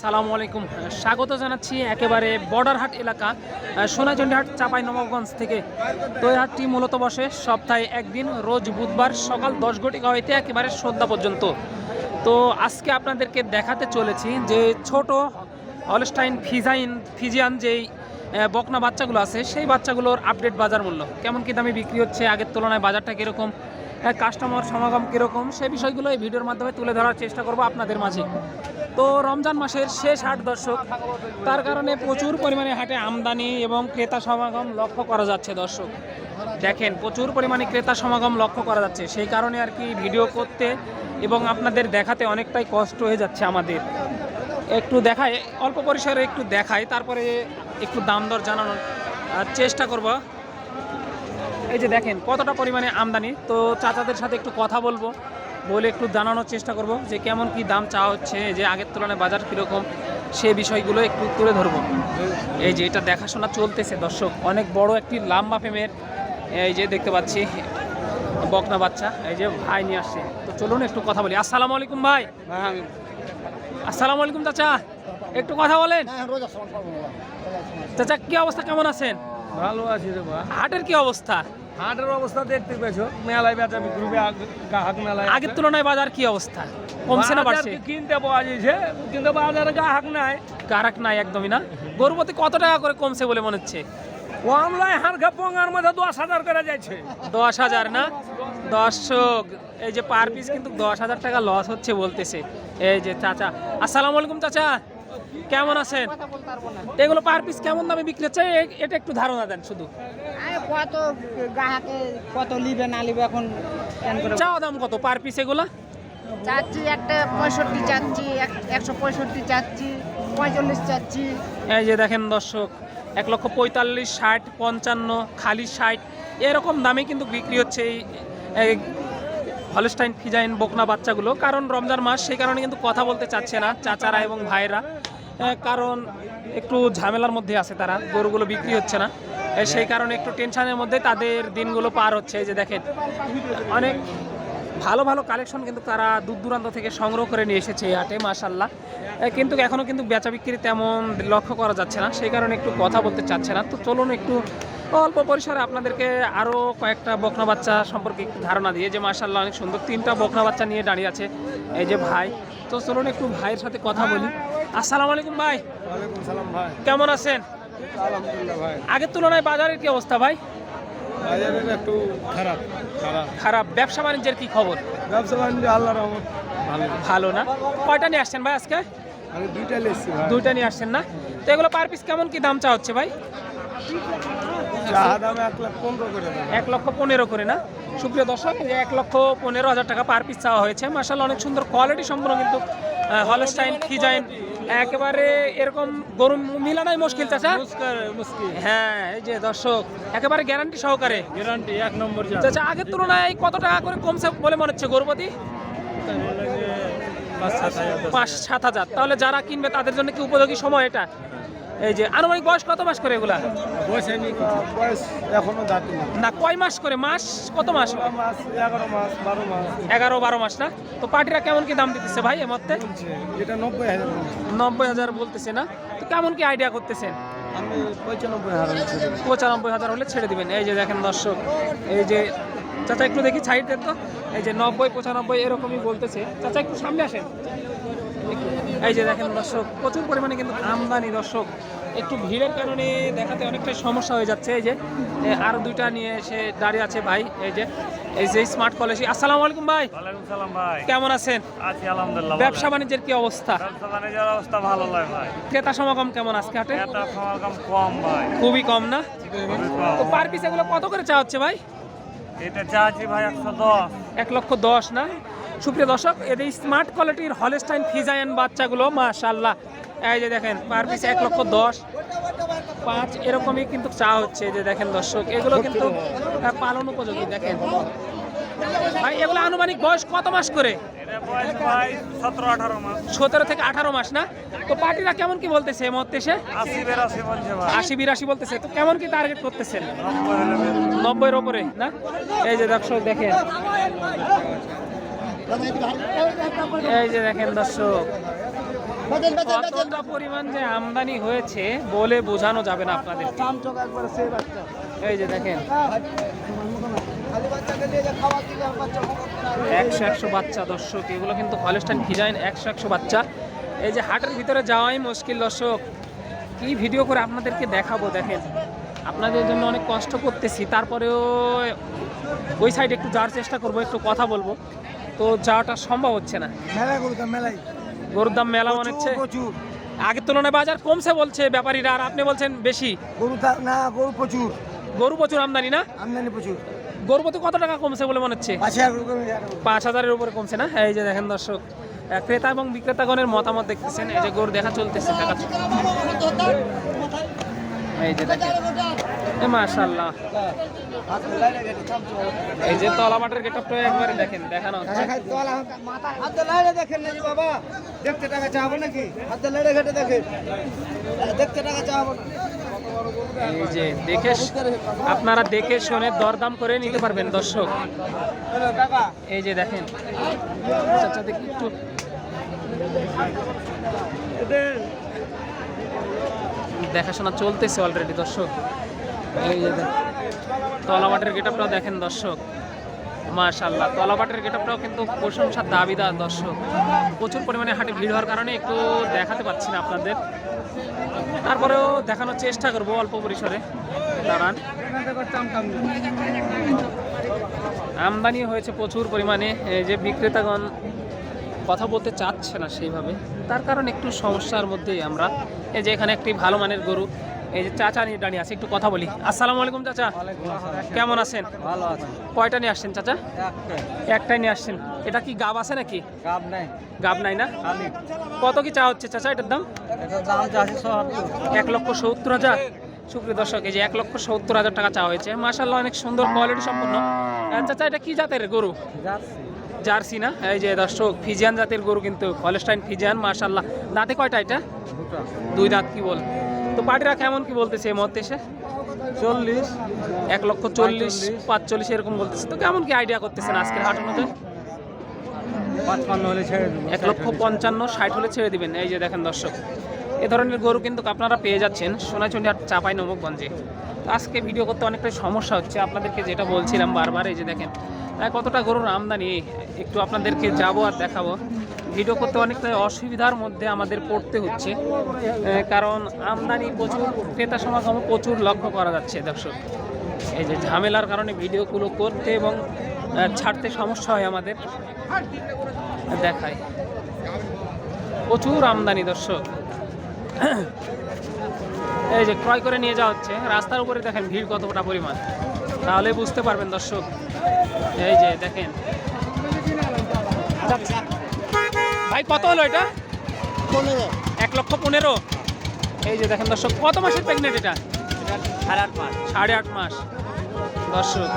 সালামু আলাইকুম। স্বাগত জানাচ্ছি একেবারে বর্ডার হাট এলাকা সোনাচন্ডী হাট চাপাই নবাবগঞ্জ থেকে। তো এই হাটটি মূলত বসে সপ্তাহে একদিন, রোজ বুধবার সকাল দশ ঘটিকা হইতে একেবারে সন্ধ্যা পর্যন্ত। তো আজকে আপনাদেরকে দেখাতে চলেছি যে ছোট অলস্টাইন ফিজাইন, ফিজিয়ান যেই বকনা বাচ্চাগুলো আছে, সেই বাচ্চাগুলোর আপডেট বাজার মূল্য। কেমন কি দামে বিক্রি হচ্ছে, আগের তুলনায় বাজারটা কীরকম কাস্টমার সমাগম কীরকম সেই বিষয়গুলো এই ভিডিওর মাধ্যমে তুলে ধরার চেষ্টা করব আপনাদের মাঝে। তো রমজান মাসের শেষ হাট দর্শক তার কারণে প্রচুর পরিমাণে হাটে আমদানি এবং ক্রেতা সমাগম লক্ষ্য করা যাচ্ছে দর্শক। দেখেন, প্রচুর পরিমাণে ক্রেতা সমাগম লক্ষ্য করা যাচ্ছে। সেই কারণে আর কি ভিডিও করতে এবং আপনাদের দেখাতে অনেকটাই কষ্ট হয়ে যাচ্ছে আমাদের। একটু দেখায়, অল্প পরিসরে একটু দেখায়, তারপরে একটু দাম দর জানানোর চেষ্টা করব। এই যে দেখেন, কতটা পরিমাণে আমদানি। তো চাচাদের সাথে একটু কথা বলব। বলে একটু জানানোর চেষ্টা করব যে কেমন কি দাম চাওয়া হচ্ছে যে আগের তুলনায় বাজার কীরকম সে বিষয়গুলো একটু তুলে ধরবো। এই যে এটা দেখাশোনা চলতেছে দর্শক অনেক বড় একটি লাম্বা ফেমের এই যে দেখতে পাচ্ছি বকনা বাচ্চা এই যে ভাই নিয়ে আসছে। তো চলুন একটু কথা বলি। আসসালামু আলাইকুম ভাই। আসসালামু আলাইকুম চাচা। একটু কথা বলেন। চাচা কি অবস্থা? কেমন আছেন? ভালো আছি হাটের কি অবস্থা? হাটের অবস্থা দেখতে পেয়েছ? মেলায় বেচা বিক্রি গ্রাহক মেলায় আগের তুলনায় বাজার কি অবস্থা? কমছে না বাড়ছে? কিনতে পাওয়া যাচ্ছে? কিন্তু বাজারে গ্রাহক নাই। কারাক নাই একদমই না। গরুপতি কত টাকা করে কমছে বলে মনে হচ্ছে? অনলাইন হারকা পঙ্গার মধ্যে দশ হাজার করে যাচ্ছে। দশ হাজার না? দর্শক এই যে পার পিস কিন্তু দশ হাজার টাকা লস হচ্ছে বলতেছে। এই যে চাচা আসসালামু আলাইকুম চাচা। কেমন আছেন? এগুলো পার পিস কেমন দামে বিক্রি হচ্ছে? এটা একটু ধারণা দেন শুধু। কত গ্রাহকে কত লিবে না লিবে এখন চাওয়া দাম কত পার পিস এগুলো? চাচ্ছি একটা পঁয়ষট্টি চাচ্ছি এক- একশো পঁয়ষট্টি চাচ্ছি পঁয়তাল্লিশ চাচ্ছি। এই যে দেখেন দর্শক এক লক্ষ পঁয়তাল্লিশ ষাট পঞ্চান্ন খালি ষাট এরকম দামে কিন্তু বিক্রি হচ্ছে এই হলস্টাইন, ফিজাইন, বকনা বাচ্চাগুলো। কারণ রমজান মাস, সেই কারণে কিন্তু কথা বলতে চাচ্ছে না চাচারা এবং ভাইরা কারণ একটু ঝামেলার মধ্যে আছে তারা, গরুগুলো বিক্রি হচ্ছে না। সেই কারণে একটু টেনশনের মধ্যে তাদের দিনগুলো পার হচ্ছে। এই যে দেখেন, অনেক ভালো ভালো কালেকশন কিন্তু তারা দূর দূরান্ত থেকে সংগ্রহ করে নিয়ে এসেছে এই হাটে মাশাল্লাহ কিন্তু এখনও কিন্তু বেচা বিক্রি তেমন লক্ষ্য করা যাচ্ছে না, সেই কারণে একটু কথা বলতে চাচ্ছে না। তো চলুন একটু অল্প পরিসরে আপনাদেরকে আরও কয়েকটা বকনা বাচ্চা সম্পর্কে ধারণা দিয়ে যে মাশাল্লাহ অনেক সুন্দর তিনটা বকনা বাচ্চা নিয়ে দাঁড়িয়ে আছে এই যে ভাই। তো চলুন একটু ভাইয়ের সাথে কথা বলি। আসসালামু আলাইকুম ভাই। কেমন আছেন? আগের তুলনায় বাজারের কি অবস্থা ভাই? একটু খারাপ ব্যবসা বাণিজ্যের কি খবর? ব্যবসা বাণিজ্য আল্লাহ রহমত ভালো। ভালো না? কয়টা নিয়ে আসছেন ভাই আজকে? দুইটা নিয়ে আসছেন না? তো এগুলো পার পিস কেমন কি দাম চা হচ্ছে ভাই? এক লক্ষ পনেরো করে না? সুপ্রিয় দর্শক এক লক্ষ পনেরো হাজার টাকা পার পিস চাওয়া হয়েছে। মার্শাল অনেক সুন্দর কোয়ালিটি সম্পূর্ণ কিন্তু হলস্টাইন ফিজাইন একেবারে এরকম গরু মিলানাই মুশকিল চাচা। মুশকিল হ্যাঁ এই যে দর্শক একেবারে গ্যারান্টি সহকারে। গ্যারান্টি এক নম্বর চাচা আগের তুলনায় কত টাকা করে কমছে বলে মনে হচ্ছে গরুপতি পাঁচ সাত হাজার। তাহলে যারা কিনবে তাদের জন্য কি উপযোগী সময় এটা? এই যে আনুমানিক বয়স কত মাস করে এগুলা? বয়স এখনও না কয় মাস করে? মাস? কত মাস? এগারো মাস বারো মাস। এগারো বারো মাস না? তো পার্টিরা কেমন কি দাম দিতেছে ভাই এর মধ্যে? এটা নব্বই হাজার নব্বই হাজার বলতেছে না? তো কেমন কি আইডিয়া করতেছেন? পঁচানব্বই হাজার পঁচানব্বই হাজার হলে ছেড়ে দিবেন। এই যে দেখেন দর্শক এই যে চাচা একটু দেখি সাইড দেন তো। এই যে নব্বই পঁচানব্বই এরকমই বলতেছে। চাচা একটু সামনে আসেন। এই যে দেখেন দর্শক প্রচুর পরিমাণে কিন্তু আমদানি দর্শক। একটু ভিড়ের কারণে দেখাতে অনেকটাই সমস্যা হয়ে যাচ্ছে। এই যে এ, আরও দুইটা নিয়ে এসে দাঁড়িয়ে আছে ভাই। এই যে এই যে স্মার্ট কলেজ আসসালামু আলাইকুম ভাই। ওয়ালাইকুম সালাম ভাই। কেমন আছেন? আছি আলহামদুলিল্লাহ ব্যবসা বাণিজ্যের কি অবস্থা? ব্যবসা বাণিজ্যের অবস্থা ভালো নয় ভাই। ক্রেতা সমাগম কেমন আজকে হাটে? এটা সমাগম কম ভাই। খুবই কম না? তো পার পিস এগুলো কত করে চা হচ্ছে ভাই? এটা চাচ্ছি ভাই একশো দশ। এক লক্ষ দশ না? সুপ্রিয় দর্শক এদের স্মার্ট কোয়ালিটির হলেস্টাইন ফিজাইন বাচ্চাগুলো মাশাল্লাহ এই যে দেখেন পার পিস এক লক্ষ দশ। পাঁচ এরকমই কিন্তু চা হচ্ছে এই যে দেখেন দর্শক এগুলো কিন্তু পালন উপযোগী দেখেন। ভাই এগুলো আনুমানিক বয়স কত মাস করে? এটা বয়স ভাই সতেরো আঠারো সতেরো থেকে আঠারো মাস না? তো পার্টিরা কেমন কি বলতেছে এই মুহূর্তে এসে? আশি বেরাশি বলতেছে তো কেমন কি টার্গেট করতেছেন। নব্বইয়ের ওপরে না? এই যে দর্শক দেখেন। এই যে দেখেন দর্শক কতটা পরিমাণ যে আমদানি হয়েছে বলে বোঝানো যাবে না আপনাদের। এই যে দেখেন। একশো একশো বাচ্চা দর্শক এগুলো কিন্তু হলস্টাইন ডিজাইন একশো একশো বাচ্চা। এই যে হাটের ভিতরে যাওয়াই মুশকিল দর্শক। কি ভিডিও করে আপনাদেরকে দেখাবো দেখেন। আপনাদের জন্য অনেক কষ্ট করতেছি তারপরেও ওই সাইডে একটু যাওয়ার চেষ্টা করব একটু কথা বলব। তো যাওয়াটা সম্ভব হচ্ছে না। মেলায় গরুটা মেলায়। গরুর দাম মেলা অনেকছে। প্রচুর। আগের তুলনায় বাজার কমছে বলছে ব্যাপারীরা আর আপনি বলছেন বেশি। গরু না গরু প্রচুর। গরু প্রচুর আমদানি না? আমদানি প্রচুর। গরু প্রতি কত টাকা কমছে বলে মনে হচ্ছে? পাঁচ হাজারের উপরে কমছে না? এই যে দেখেন দর্শক ক্রেতা এবং বিক্রেতাগণের মতামত দেখতেছেন। এই যে গরু দেখা চলতেছে দেখা এই যে দেখেন। মাশাল্লাহ এই যে একবারে দেখেন দেখানো হাতে লাইলে দেখেন না বাবা দেখতে টাকা চাবো নাকি? হাতে লাইলে ঘাটে দেখেন। দেখতে টাকা চাবো না এই যে দেখে আপনারা দেখে শুনে দরদাম করে নিতে পারবেন দর্শক। এই যে দেখেন। চাচা দেখি একটু। দেখাশোনা চলতেছে অলরেডি দর্শক। এই তলাবাটের গেটআপটাও দেখেন দর্শক। মাশাল্লাহ তলাবাটের গেটআপটাও কিন্তু প্রশংসার দাবিদার দর্শক। প্রচুর পরিমাণে হাটে ভিড় হওয়ার কারণে একটু দেখাতে পাচ্ছি না আপনাদের। তারপরেও দেখানোর চেষ্টা করব অল্প পরিসরে। দাঁড়ান। আমদানি হয়েছে প্রচুর পরিমাণে। যে বিক্রেতাগণ কথা বলতে চাচ্ছে না সেইভাবে। তার কারণ একটু সমস্যার মধ্যেই আমরা। এই যে এখানে একটি ভালো মানের গরু। এই যে চাচা নিয়ে দাঁড়িয়ে আছে একটু কথা বলি। আসসালামু আলাইকুম চাচা। কেমন আছেন? ভালো আছে। কয়টা নিয়ে আসছেন চাচা? একটাই নিয়ে আসছেন। এটা কি গাব আছে নাকি? কাপ নেই। গাব নাই না? কত কি চা হচ্ছে চাচা এটার দাম? এক লক্ষ সত্তর হাজার। সুপ্রিয় দর্শক এই যে এক লক্ষ সত্তর হাজার টাকা চা হয়েছে। মাসাল্লাহ অনেক সুন্দর কোয়ালিটি সম্পন্ন। চাচা এটা কি জাতের গরু? জার্সি। না? এই যে দর্শক ফিজিয়ান জাতের গরু কিন্তু হলস্টাইন ফিজিয়ান মার্শাল্লাহ দাঁতে কয়টা এটা? দুই দাঁত কি বল? তো পার্টিরা কেমন কি বলতেছে এই মুহূর্তে এসে? চল্লিশ। এক লক্ষ চল্লিশ পাঁচচল্লিশ এরকম বলতেছে। তো কেমন কি আইডিয়া করতেছেন আজকের হাট অনুযায়ী পাঁচপান্ন হলে ছেড়ে এক লক্ষ পঞ্চান্ন ষাট হলে ছেড়ে দিবেন। এই যে দেখেন দর্শক এ ধরনের গরু কিন্তু আপনারা পেয়ে যাচ্ছেন সোনাচন্ডী হাট চাপাই তো আজকে ভিডিও করতে অনেকটাই সমস্যা হচ্ছে। আপনাদেরকে যেটা বলছিলাম বারবার এই যে দেখেন কতটা গরুর আমদানি একটু আপনাদেরকে যাব আর দেখাবো। ভিডিও করতে অনেকটা অসুবিধার মধ্যে আমাদের পড়তে হচ্ছে কারণ আমদানি প্রচুর, ক্রেতা সমাগম প্রচুর লক্ষ্য করা যাচ্ছে, দর্শক। এই যে ঝামেলার কারণে ভিডিওগুলো করতে এবং ছাড়তে সমস্যা হয় আমাদের, দেখায়। প্রচুর আমদানি, দর্শক। এই যে ক্রয় করে নিয়ে যাওয়া হচ্ছে, রাস্তার উপরে দেখেন ভিড় কতটা পরিমাণ। তাহলে বুঝতে পারবেন, দর্শক। এই যে দেখেন। ভাই কত হলো এটা? এক লক্ষ পনেরো। এই যে দেখেন দর্শক কত মাসের প্রেগনেন্ট এটা? সাড়ে আট মাস। সাড়ে আট মাস। দর্শক